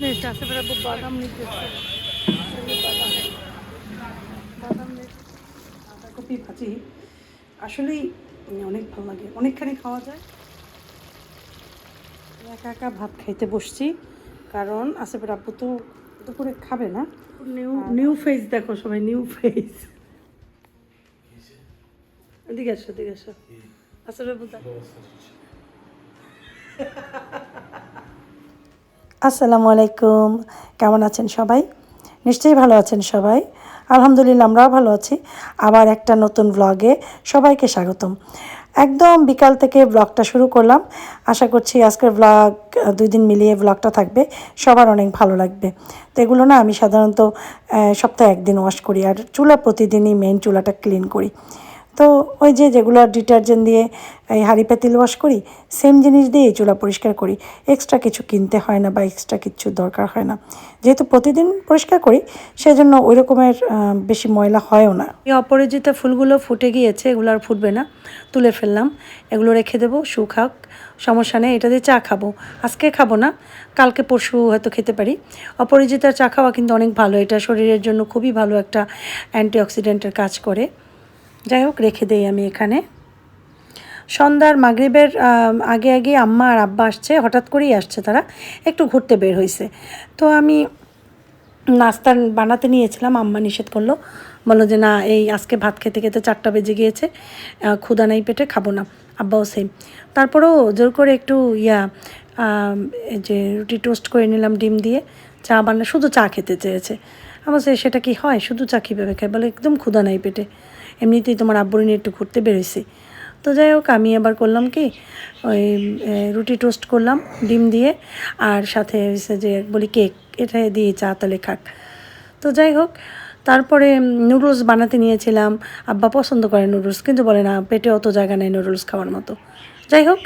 Net আছে বেড়া বাদাম নিতে বাদাম নিতে বাঁধাকপি ভাজি আসলেই অনেক ভালো লাগে অনেকখানি খাওয়া যায় একা একা ভাত খাইতে বসছি কারণ আসেফের আব্বু তো দুপুরে খাবে না নিউ নিউ ফেস দেখো সবাই নিউ ফেস এদিকে আসো এদিকে আসো আসেফের দেখো আসসালামু আলাইকুম। কেমন আছেন সবাই? নিশ্চয়ই ভালো আছেন সবাই। আলহামদুলিল্লাহ, আমরাও ভালো আছি। আবার একটা নতুন ব্লগে সবাইকে স্বাগতম। একদম বিকাল থেকে ব্লগটা শুরু করলাম। আশা করছি আজকের ব্লগ দুই দিন মিলিয়ে ব্লগটা থাকবে। সবার অনেক ভালো লাগবে। তো এগুলো না আমি সাধারণত সপ্তাহে একদিন ওয়াশ করি। আর চুলা প্রতিদিনই মেন চুলাটা ক্লিন করি। তো ওই যে যেগুলো ডিটারজেন্ট দিয়ে এই হাঁড়ি পাতিল ওয়াশ করি সেম জিনিস দিয়ে চুলা পরিষ্কার করি। এক্সট্রা কিছু কিনতে হয় না বা এক্সট্রা কিছু দরকার হয় না। যেহেতু প্রতিদিন পরিষ্কার করি, সেজন্য ওই রকমের বেশি ময়লা হয়ও না। এই অপরাজিতা ফুলগুলো ফুটে গিয়েছে, এগুলো আর ফুটবে না। তুলে ফেললাম, এগুলো রেখে দেবো শুকাক সমস্যা নেই, এটা দিয়ে চা খাব। আজকে খাব না, কালকে পরশু হয়তো খেতে পারি। অপরাজিতার চা খাওয়া কিন্তু অনেক ভালো, এটা শরীরের জন্য খুবই ভালো একটা অ্যান্টিঅক্সিডেন্টের কাজ করে। যাই হোক রেখে দেই আমি এখানে। সন্ধ্যার মাগরিবের আগে আগে আম্মা আর আব্বা আসছে, হঠাৎ করেই আসছে তারা, একটু ঘুরতে বের হয়েছে তো আমি নাস্তা বানাতে নিয়েছিলাম, আম্মা নিষেধ করল। বলল যে, না, এই আজকে ভাত খেতে খেতে চারটা বেজে গিয়েছে ক্ষুদা নাই পেটে, খাব না। আব্বাও সেম তারপরেও জোর করে একটু ইয়া যে রুটি টোস্ট করে নিলাম, ডিম দিয়ে, চা বানা শুধু চা খেতে চেয়েছে। আমার সেটা কি হয়? শুধু চা কীভাবে খায়? বলে, একদম ক্ষুদা নাই পেটে। এমনিতেই তোমার আব্বুর নিয়ে একটু ঘুরতে বেরোইছি। তো যাই হোক, আমি এবার করলাম কি, ওই রুটি টোস্ট করলাম, ডিম দিয়ে, আর সাথে হয়েছে যে বলি কেক, এটা দিয়ে চা তাহলে খাক। তো যাই হোক, তারপরে নুডলস বানাতে নিয়েছিলাম। আব্বা পছন্দ করে নুডলস, কিন্তু বলে না, পেটে অত জায়গা নেই নুডলস খাওয়ার মতো। যাই হোক,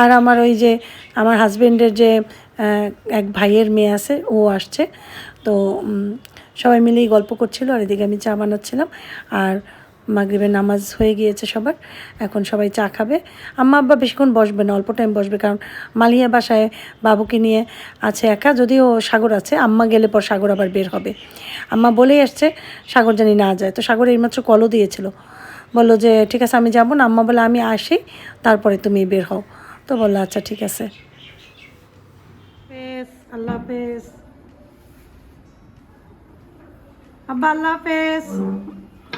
আর আমার ওই যে, আমার হাজবেন্ডের যে এক ভাইয়ের মেয়ে আছে, ও আসছে। তো সবাই মিলেই গল্প করছিল, আর এদিকে আমি চা বানাচ্ছিলাম। আর মাগরিবের নামাজ হয়ে গিয়েছে সবার, এখন সবাই চা খাবে। আম্মা আব্বা বেশিক্ষণ বসবে না, অল্প টাইম বসবে, কারণ মালিয়া বাসায় বাবুকে নিয়ে আছে একা, যদিও সাগর আছে, আম্মা গেলে পর সাগর আবার বের হবে। আম্মা বলেই আসছে, সাগর জানি না যায়। তো সাগর এইমাত্র কলও দিয়েছিল। বলল যে, ঠিক আছে, আমি যাব না। আম্মা বলে, আমি আসি, তারপরে তুমি বের হও। তো বলল আচ্ছা ঠিক আছে। আল্লাহ হাফেজ। আব্বা, আল্লাহ হাফেজ।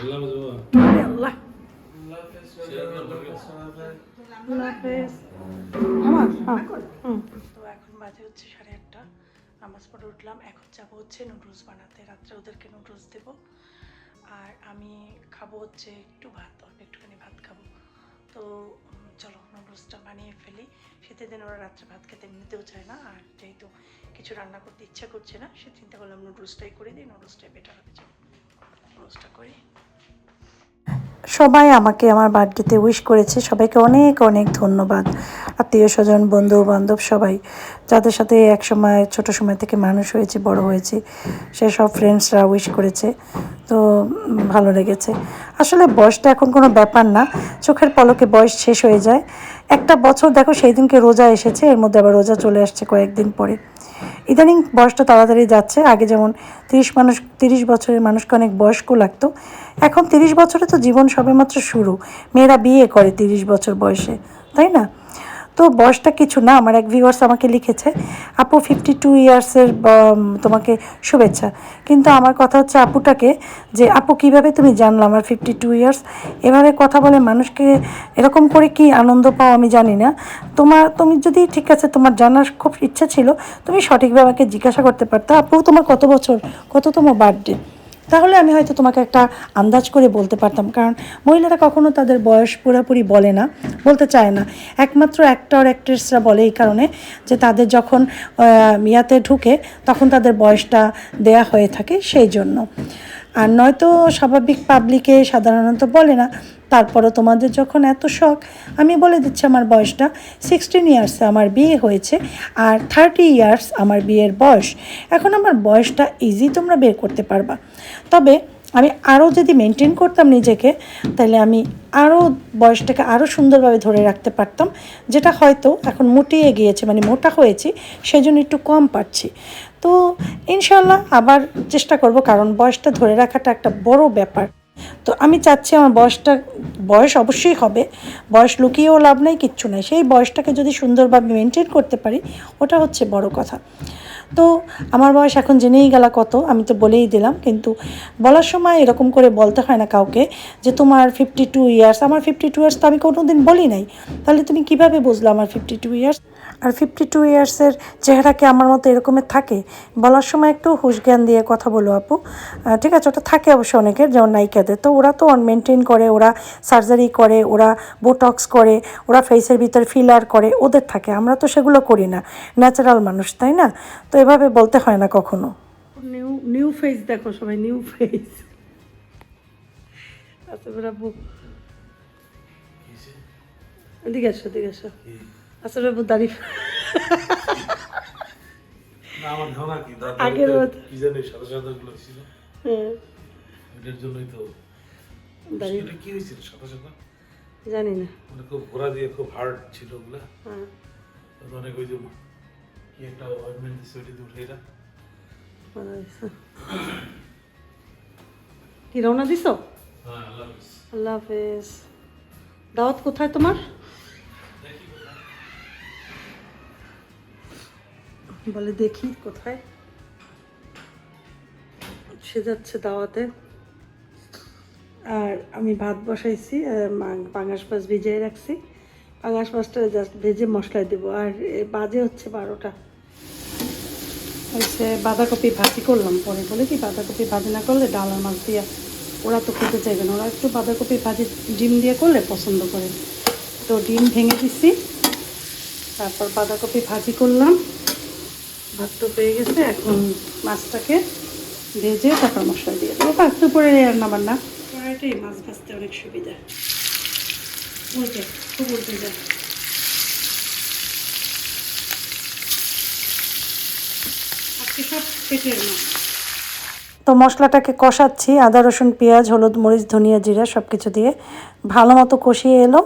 আল্লাহ। তো এখন বাজে হচ্ছে সাড়ে আটটা নামাজ পড়ে উঠলাম এখন যাব হচ্ছে নুডলস বানাতে রাত্রে ওদেরকে নুডলস দেব আর আমি খাব হচ্ছে একটু ভাত অল্প একটুখানি ভাত খাব তো চলো নুডলসটা বানিয়ে ফেলি শীতের দিন ওরা রাত্রে ভাত খেতে এমনিতেও চায় না আর যেহেতু কিছু রান্না করতে ইচ্ছা করছে না সে চিন্তা করলাম নুডলসটাই করে দিই নুডলসটাই বেটার হবে চলো নুডলসটা করি সবাই আমাকে আমার বার্থডেতে উইশ করেছে। সবাইকে অনেক অনেক ধন্যবাদ। আত্মীয় স্বজন, বন্ধু বান্ধব সবাই। যাদের সাথে এক সময়, ছোটো সময় থেকে মানুষ হয়েছে, বড় হয়েছে, সে সব ফ্রেন্ডসরা উইশ করেছে। তো ভালো লেগেছে। আসলে বয়সটা এখন কোনো ব্যাপার না। চোখের পলকে বয়স শেষ হয়ে যায়। একটা বছর দেখো সেই দিনকে রোজা এসেছে, এর মধ্যে আবার রোজা চলে আসছে কয়েকদিন পরে। ইদানিং বয়সটা তাড়াতাড়ি যাচ্ছে, আগে যেমন তিরিশ মানুষ, তিরিশ বছরের মানুষকে অনেক বয়স্ক লাগতো, এখন তিরিশ বছরে তো জীবন সবেমাত্র শুরু। মেয়েরা বিয়ে করে তিরিশ বছর বয়সে, তাই না? তো বয়সটা কিছু না, আমার এক ভিউয়ার্স আমাকে লিখেছে, আপু ফিফটি টু ইয়ার্সের তোমাকে শুভেচ্ছা। কিন্তু আমার কথা হচ্ছে আপুটাকে যে, আপু, কীভাবে তুমি জানলো আমার ফিফটি টু ইয়ার্স এভাবে কথা বলে মানুষকে এরকম করে কি আনন্দ পাও আমি জানি না। তোমার, তুমি যদি ঠিক আছে তোমার জানার খুব ইচ্ছা ছিল, তুমি সঠিকভাবে আমাকে জিজ্ঞাসা করতে পারতো। আপু, তোমার কত বছর? কততম বার্থডে তাহলে আমি হয়তো তোমাকে একটা আন্দাজ করে বলতে পারতাম। কারণ মহিলারা কখনো তাদের বয়স পুরোপুরি বলে না, বলতে চায় না। একমাত্র অ্যাক্টর অ্যাক্ট্রেসরা বলে এই কারণে যে তাদের যখন ইয়াতে ঢুকে তখন তাদের বয়সটা দেয়া হয়ে থাকে সেই জন্য। আর নয়তো স্বাভাবিক পাবলিকে সাধারণত বলে না। তারপরও তোমাদের যখন এত শখ, আমি বলে দিচ্ছি আমার বয়সটা। সিক্সটিন ইয়ার্সে আমার বিয়ে হয়েছে আর থার্টি ইয়ার্স আমার বিয়ের বয়স। এখন আমার বয়সটা ইজি তোমরা বের করতে পারবা। তবে আমি আরও যদি মেনটেন করতাম নিজেকে, তাহলে আমি আরও বয়সটাকে আরও সুন্দরভাবে ধরে রাখতে পারতাম, যেটা হয়তো এখন মোটিয়ে গিয়েছে মানে মোটা হয়েছি সেই জন্য একটু কম পাচ্ছি তো ইনশাল্লাহ আবার চেষ্টা করব, কারণ বয়সটা ধরে রাখাটা একটা বড় ব্যাপার। তো আমি চাচ্ছি আমার বয়সটা, বয়স অবশ্যই হবে, বয়স লুকিয়েও লাভ নেই, কিচ্ছু নাই। সেই বয়সটাকে যদি সুন্দরভাবে মেনটেন করতে পারি, ওটা হচ্ছে বড় কথা। তো আমার বয়স এখন জেনেই গেলা কত, আমি তো বলেই দিলাম, কিন্তু বলার সময় এরকম করে বলতে হয় না কাউকে যে তোমার ফিফটি টু ইয়ার্স আমার ফিফটি টু ইয়ার্স তো আমি কোনো দিন বলি নাই। তাহলে তুমি কীভাবে বুঝলো আমার ফিফটি টু ইয়ার্স আর ফিফটি টু ইয়ার্সের চেহারা কি আমার মতো এরকমের থাকে? বলার সময় একটু হুশ জ্ঞান দিয়ে কথা বলো আপু। ঠিক আছে ওটা থাকে অবশ্য অনেকের যেমন নায়িকাদের। তো ওরা তো মেনটেন করে ওরা সার্জারি করে ওরা বোটক্স করে ওরা ফেসের ভিতর ফিলার করে ওদের থাকে। আমরা তো সেগুলো করি না। ন্যাচারাল মানুষ তাই না? তো এভাবে বলতে হয় না কখনো। নিউ নিউ ফেস দেখো সবাই নিউ ফেস আচ্ছা এদিকে আসো এদিকে আসো। আগেরগুলো ছিল। হ্যাঁ, জন্যই তো কি হয়েছিল সাদা সাদা? জানি না। মানে খুব ঘোরা দিয়ে খুব হার্ড ছিল ওগুলা। হ্যাঁ। অনেক ওই যে কি একটা অয়েন্টমেন্ট দিচ্ছে ওইটা দিয়ে উঠে এটা। ভালো হয়েছে। কি রওনা দিছো? হ্যাঁ। আল্লাহ হাফেজ। দাওয়াত কোথায় তোমার? বলে দেখি কোথায়। সে যাচ্ছে দাওয়াতে। আর আমি ভাত বসাইছি পাঙাশ মাছ ভিজিয়ে রাখছি। পাঙাশ মাছটা জাস্ট ভেজে মশলায় দেবো। আর বাজে হচ্ছে বারোটা। হচ্ছে বাঁধাকপি ভাজি করলাম পরে। বলে কি বাঁধাকপি ভাজি না করলে ডাল আর মাছ দিয়ে ওরা তো খেতে চাইবে না। ওরা একটু বাঁধাকপি ভাজি ডিম দিয়ে করলে পছন্দ করে। তো ডিম ভেঙে দিচ্ছি তারপর বাঁধাকপি ভাজি করলাম। ভাত তো পেয়ে গেছে এখন মাছটাকে ভেজে তারপর মশলা দিয়ে দেবো। বাস দুপুরে রান্না বান্না কড়াইটাই মাছ ভাজতে অনেক সুবিধা। উল্টে খুব উল্টে যায়। আজকে সব পেটের মাছ। তো মশলাটাকে কষাচ্ছি আদা রসুন পেঁয়াজ হলুদ মরিচ ধনিয়া জিরা সব কিছু দিয়ে ভালো মতো কষিয়ে এলো।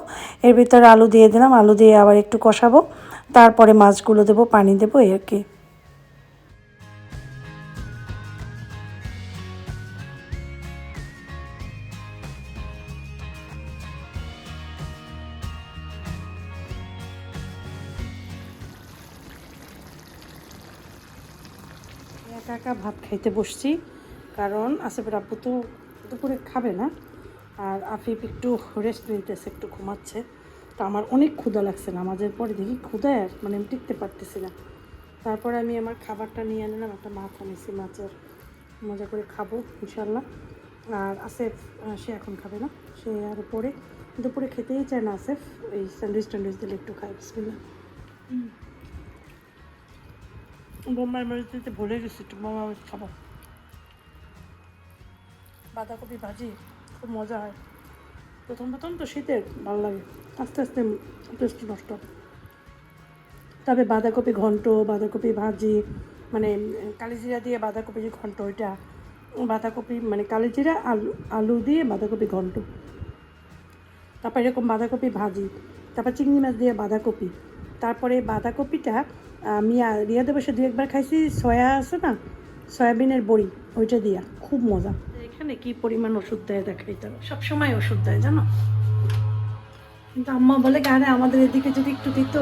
এর ভিতরে আলু দিয়ে দিলাম আলু দিয়ে আবার একটু কষাবো। তারপরে মাছগুলো দেবো পানি দেবো এই আর কি একা একা ভাত খাইতে বসছি, কারণ আসিফের আব্বু তো দুপুরে খাবে না। আর আফিফ একটু রেস্ট নিতেছে, একটু ঘুমাচ্ছে। তো আমার অনেক ক্ষুধা লাগছে না নামাজের পরে দেখি ক্ষুধায় আর মানে আমি টিকতে পারতেছি না। তারপরে আমি আমার খাবারটা নিয়ে আনলাম, একটা মাছ আনিছি, মাছের মজা করে খাব ইনশাল্লাহ আর আসেফ সে এখন খাবে না, সে আর পরে, দুপুরে খেতেই চায় না আসেফ, এই স্যান্ডউইচ ট্যান্ডউইচ দিলে একটু খায়, বিসমিল্লাহ। বোম্বাই মরিচ দিতে ভুলে গেছি, একটু বোম্বাই মরিচ খাব। বাঁধাকপি ভাজি, খুব মজা হয়। প্রথম প্রথম তো শীতের ভালো লাগে, আস্তে আস্তে টেস্ট নষ্ট। তবে বাঁধাকপি ঘন্ট, বাঁধাকপি ভাজি মানে কালিজিরা দিয়ে বাঁধাকপি যে ঘন্ট, ওইটা। বাঁধাকপি মানে কালিজিরা আলু আলু দিয়ে বাঁধাকপি ঘন্ট। তারপর এরকম বাঁধাকপি ভাজি, তারপর চিংড়ি মাছ দিয়ে বাঁধাকপি। তারপরে বাঁধাকপিটা আমি রিয়াদে বসে দু একবার খাইছি, সয়া আছে না? সয়াবিনের বড়ি, ওইটা দিয়া। খুব মজা। এখানে কি পরিমাণ ওষুধ দেয় দেখাই তো। সবসময় ওষুধ দেয়, জানো? কিন্তু আম্মা বলে গানে আমাদের এদিকে যদি একটু দিত।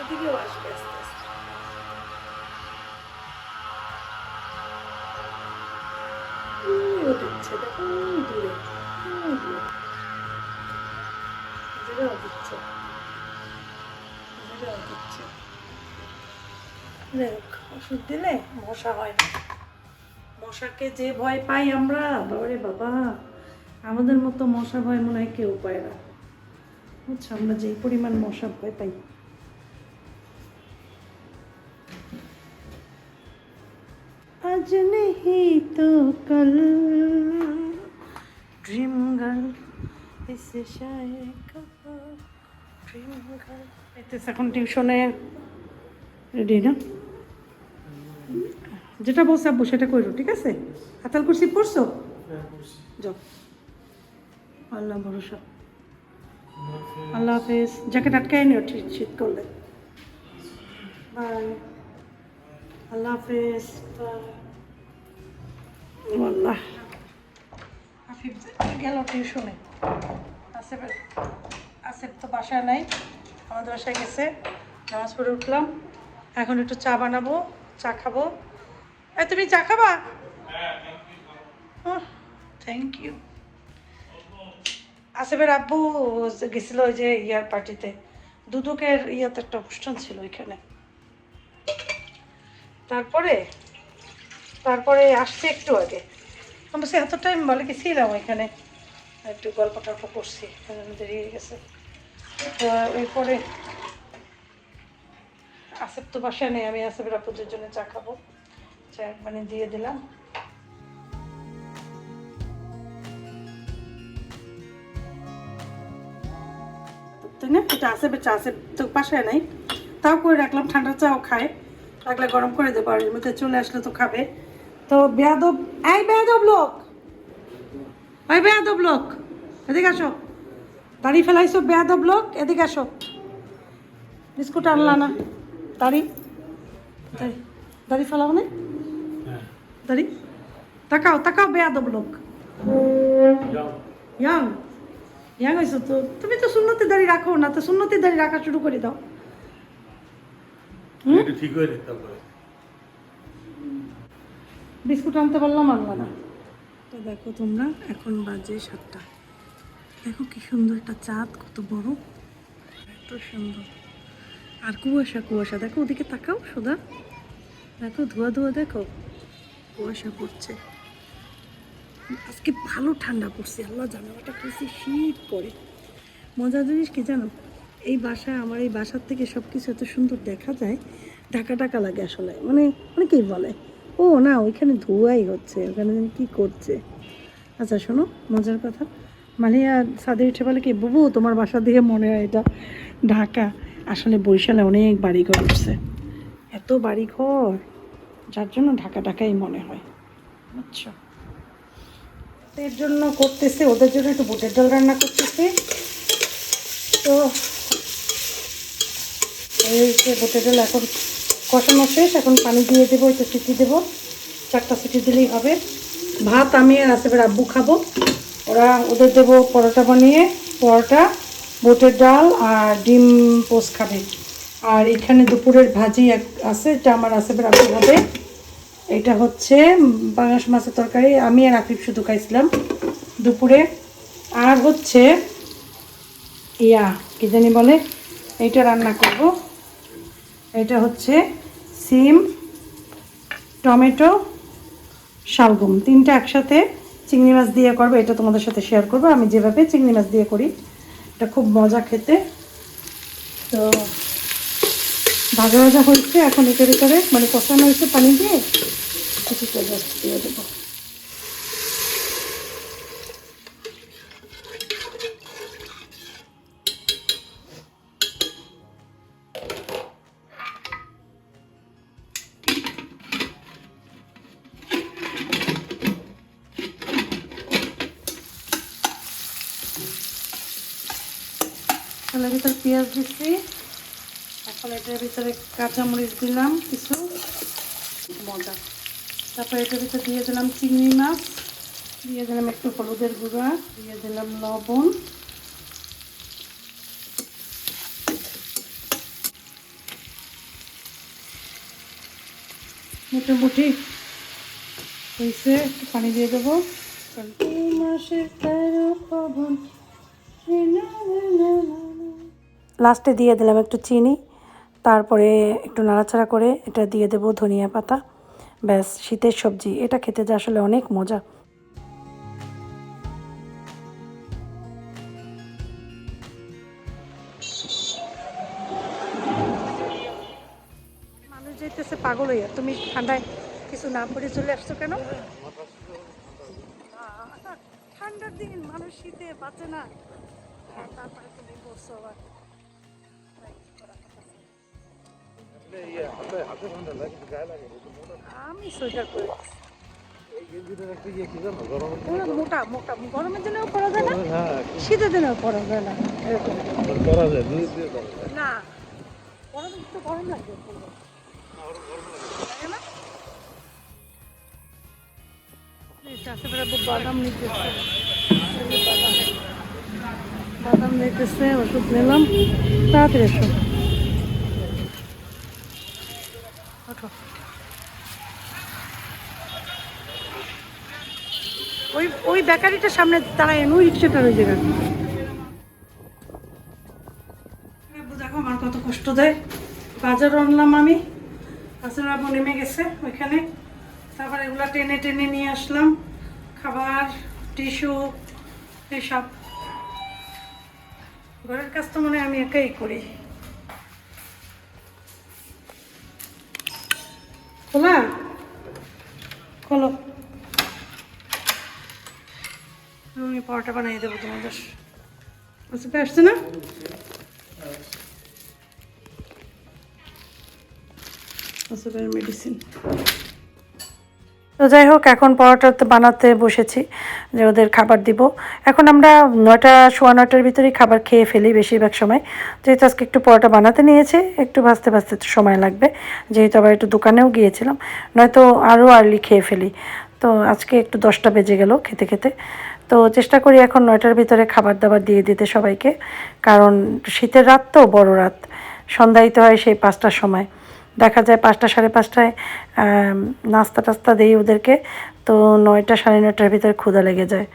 ওদিকেও আসবে। ওষুধ দিলে মশা হয় না। মশাকে যে ভয় পাই আমরা, বাবারে বাবা, আমাদের মতো মশা ভয় মনে হয় কেউ পায় না। বুঝছ, আমরা যেই পরিমাণ মশা ভয় পাই। আজ নেহি তো কল। ড্রিম গার্ল এসে ড্রিম গার্ল এখন টিউশনে রেডি না? যেটা বলছে আব্বু সেটা করো ঠিক আছে? হাতাল কুরসি পড়ছো হ্যাঁ করছি যাও। আল্লাহ ভরসা। আল্লাহ হাফেজ। জ্যাকেট আটকাই নিও ঠিক শীত করলে। বাই। আল্লাহ হাফেজ। আল্লাহ আফিফ গেল টিউশনে। আসেফ আসেফ তো বাসায় নাই আমাদের বাসায় গেছে। নামাজ পড়ে উঠলাম। এখন একটু চা বানাবো চা খাব। তুমি চা খাবা? থ্যাংক ইউ আসেফের আব্বু গেছিল ওই যে ইয়ার পার্টিতে। দুদকের ইয়াতে একটা অনুষ্ঠান ছিল ওইখানে। তারপরে তারপরে আসছে একটু আগে। আমরা সে এত টাইম বলে কি ছিলাম ওইখানে। একটু গল্প টল্প করছি দেরি হয়ে গেছে। তো এরপরে আসেফ তো বাসায় নেই আমি আসেফের আপুদের জন্য চা খাব। চা মানে দিয়ে দিলাম। তাই না? এটা আসেফের চা আসেফ তো বাসায় নাই। তাও করে রাখলাম, ঠান্ডা চাও খায়। রাখলে গরম করে দেবো, আর মধ্যে চলে আসলে তো খাবে। তো বেয়াদব, এই বেয়াদব লোক! ওই বেয়াদব লোক! এদিকে আসো। দাড়ি ফেলাইছো, বেয়াদব লোক! এদিকে আসো। বিস্কুট আনলা না। দাড়ি। দাড়ি। দাড়ি ফেলাও না? দাড়ি তাকাও তাকাও বেয়াদব লোক ইয়াং ইয়াং হয়েছো তো তুমি তো শূন্যতে দাড়ি রাখো না তো শূন্যতে দাড়ি রাখা শুরু করে দাও ঠিক হয়ে তারপরে বিস্কুট আনতে পারলাম আনলা না। তো দেখো তোমরা এখন বাজে সাতটা। দেখো কি সুন্দর একটা চাঁদ কত বড়। এত সুন্দর। আর কুয়াশা কুয়াশা। দেখো ওদিকে তাকাও সোদা। দেখো ধোয়া ধোয়া দেখো। কুয়াশা পড়ছে। আজকে ভালো ঠান্ডা পড়ছে, আল্লাহ জানালাটা খুলছি শীত পড়ে। মজার জিনিস কি জানো? এই বাসায়, আমার এই বাসার থেকে সব কিছু এত সুন্দর দেখা যায়, ঢাকা ঢাকা লাগে আসলে। মানে অনেকেই বলে, ও না, ওইখানে ধোয়াই হচ্ছে, ওখানে যেন কী করছে? আচ্ছা শোনো, মজার কথা। মালিয়া সাদে উঠে বলে কি, বুবু, তোমার বাসা দিয়ে মনে হয় এটা ঢাকা। আসলে বরিশালে অনেক বাড়িঘর উঠছে। এত বাড়িঘর। যার জন্য ঢাকা ঢাকাই মনে হয়। আচ্ছা। এর জন্য করতেছে ওদের জন্য একটু বুটের ডাল রান্না করতেছে। তো এই যে বুটের ডাল এখন কষানো শেষ এখন পানি দিয়ে দেবো একটু সিটি দেবো। চারটা সিটি দিলেই হবে। ভাত আমি আর আসেফের আব্বু খাব। ওরা ওদের দেবো পরোটা বানিয়ে পরোটা বুটের ডাল আর ডিম পোস্ট খাবে। আর এখানে দুপুরের ভাজি এক- আছে এটা আমার আসেফের আব্বু হবে এটা হচ্ছে বাংলাদেশ মাছের তরকারি। আমি আর আফিফ শুধু খাইছিলাম দুপুরে। আর হচ্ছে, ইয়া, কি জানি বলে, এইটা রান্না করব। এটা হচ্ছে সিম, টমেটো, শালগম। তিনটা একসাথে চিংড়ি মাছ দিয়ে করব, এটা তোমাদের সাথে শেয়ার করব। আমি যেভাবে চিংড়ি মাছ দিয়ে করি, এটা খুব মজা খেতে। তো ভাজা ভাজা হয়েছে এখন এটার ভিতরে মানে কষানো হয়েছে পানি দিয়ে জাস্ট দিয়ে দেবো। ভিতরে পেঁয়াজ দিচ্ছি। এটার ভিতরে কাঁচামরিচ দিলাম, কিছু মজা। তারপর এটার ভিতরে দিয়ে দিলাম চিংড়ি মাছ, দিয়ে দিলাম একটু হলুদের গুঁড়া, দিয়ে দিলাম লবণ। মোটামুটি হয়েছে, একটু পানি দিয়ে দেবো। তেরো লাস্টে দিয়ে দিলাম একটু চিনি। তারপরে একটু নাড়াচাড়া করে এটা দিয়ে দেবো ধনিয়া পাতা। ব্যাস, শীতের সবজি, এটা খেতে যে আসলে অনেক মজা। মানুষ যাইতেছে পাগল হইয়া, তুমি ঠান্ডায় কিছু না পরে চলে আসছো কেন? ঠান্ডার দিন মানুষ শীতে বাঁচে না। তারপরে তুমি বসছো আবার। আমি সোয়েটার পরে মোটা মোটা। গরমের দিনেও পরা যায় না? শীতের দিনেও পরা যায় না। তো গরম লাগবে নিতেছে বাদাম। বাদাম নিতেছে ওষুধ নিলাম। তাড়াতাড়ি ওই ওই বেকারিটার সামনে দাঁড়ায় ওই রিক্সাটার ওই জায়গায়। দেখো আমার কত কষ্ট দেয়। বাজার আনলাম আমি, বাজার আবু নেমে গেছে ওইখানে। তারপর এগুলো টেনে টেনে নিয়ে আসলাম, খাবার, টিস্যু, এইসব। ঘরের কাজ তো মনে আমি একাই করি। খোলা? খোলো। পরোটা বানিয়ে দেবো তোমাদের আসছে না? তো যাই হোক, এখন পরোটা বানাতে বসেছি, যে ওদের খাবার দিব। এখন আমরা নয়টা, সোয়া নয়টার ভিতরেই খাবার খেয়ে ফেলি বেশিরভাগ সময়। যেহেতু আজকে একটু পরোটা বানাতে নিয়েছি, একটু ভাজতে ভাজতে একটু সময় লাগবে। যেহেতু আবার একটু দোকানেও গিয়েছিলাম, নয়তো আরও আর্লি খেয়ে ফেলি। তো আজকে একটু দশটা বেজে গেল খেতে খেতে। তো চেষ্টা করি এখন নয়টার ভিতরে খাবার দাবার দিয়ে দিতে সবাইকে, কারণ শীতের রাত তো, বড় রাত। সন্ধ্যায়িত হয় সেই পাঁচটার সময়। দেখা যায় পাঁচটা সাড়ে পাঁচটায় নাস্তা টাস্তা দিই ওদেরকে, তো নয়টা সাড়ে নয়টার ভিতরে ক্ষুধা লেগে যায়,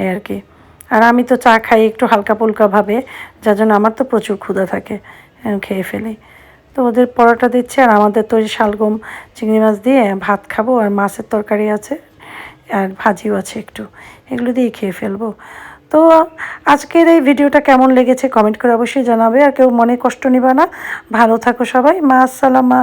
এই আর কি। আর আমি তো চা খাই একটু হালকা পুলকাভাবে যার জন্য আমার তো প্রচুর ক্ষুধা থাকে খেয়ে ফেলি। তো ওদের পরোটা দিচ্ছে, আর আমাদের তো শালগম, চিংড়ি মাছ দিয়ে ভাত খাব, আর মাছের তরকারি আছে, আর ভাজিও আছে একটু। এগুলো দিয়ে খেয়ে ফেলব। তো আজকের এই ভিডিওটা কেমন লেগেছে কমেন্ট করে অবশ্যই জানাবে। আর কেউ মনে কষ্ট নিবা না। ভালো থাকো সবাই। মা, আসসালামা।